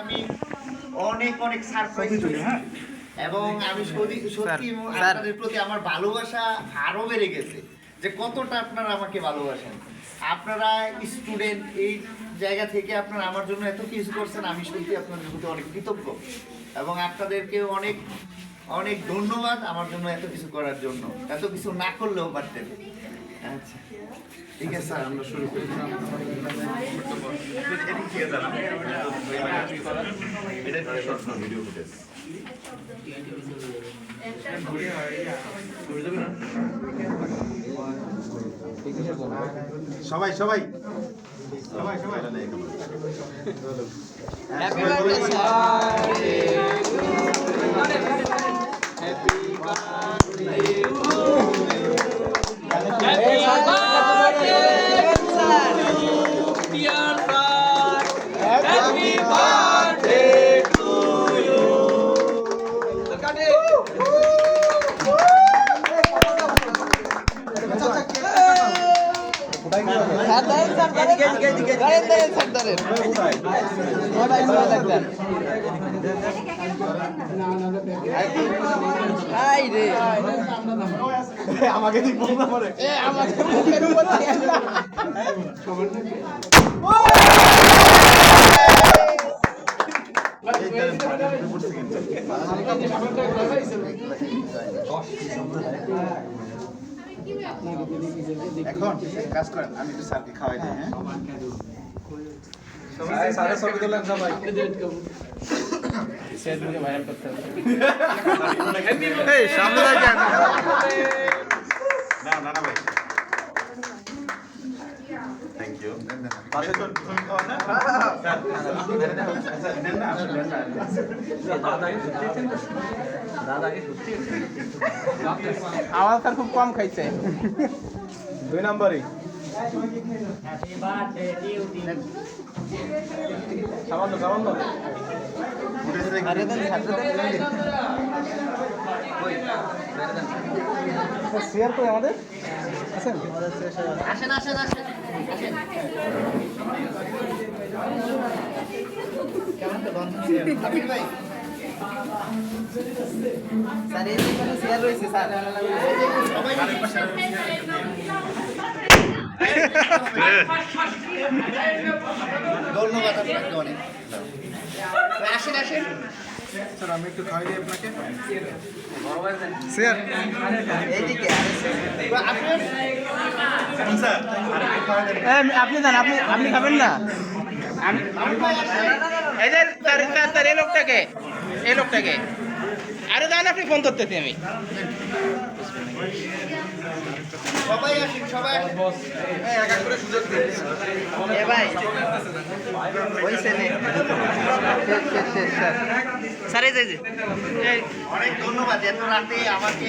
আমি অনেক অনেক সারপ্রাইজ হ্যাঁ। এবং আমি সত্যি সত্যি আপনাদের প্রতি আমার ভালোবাসা আরও বেড়ে গেছে। যে কতটা আপনারা আমাকে ভালোবাসেন। আপনারা স্টুডেন্ট এই জায়গা থেকে আপনারা আমার জন্য এত কিছু করছেন আমি সত্যি আপনাদের প্রতি অনেক কৃতজ্ঞ। এবং আপনাদেরকে অনেক অনেক ধন্যবাদ আমার জন্য এত কিছু করার জন্য। এত কিছু না করলেও পারতেন আচ্ছা। ঠিক আছে স্যার আমরা শুরু করি। সবাই সবাই। সবাই সবাই। হ্যাপি বার্থডে আমাকে দিক বলতে পারে। এখন কাজ করেন আমি একটু স্যারকে খাওয়াই দিই হ্যাঁ? স্যারের ছবি তুললেন সবাই। সামনে না না না ভাই। আমার স্যার খুব কম খাইছে। দুই নম্বরই। শেয়ার করে আমাদের? আসেন আসেন আসেন। স্যার এই এখানে শেয়ার রয়েছে স্যার সবাই ধন্যবাদ আপনাকে অনেক। আসেন আসেন। স্যার আমি একটু খাওয়াই দিই আপনাকে। শেয়ার এইদিকে স্যার। আপনি? যান আপনি আপনি খাবেন না। এই লোকটাকে এই লোকটাকে। আরে দাঁড়ান আপনি ফোন করতেছি আমি। সবাই আসেন সবাই স্যার এই যে অনেক ধন্যবাদ এত রাতে আমাকে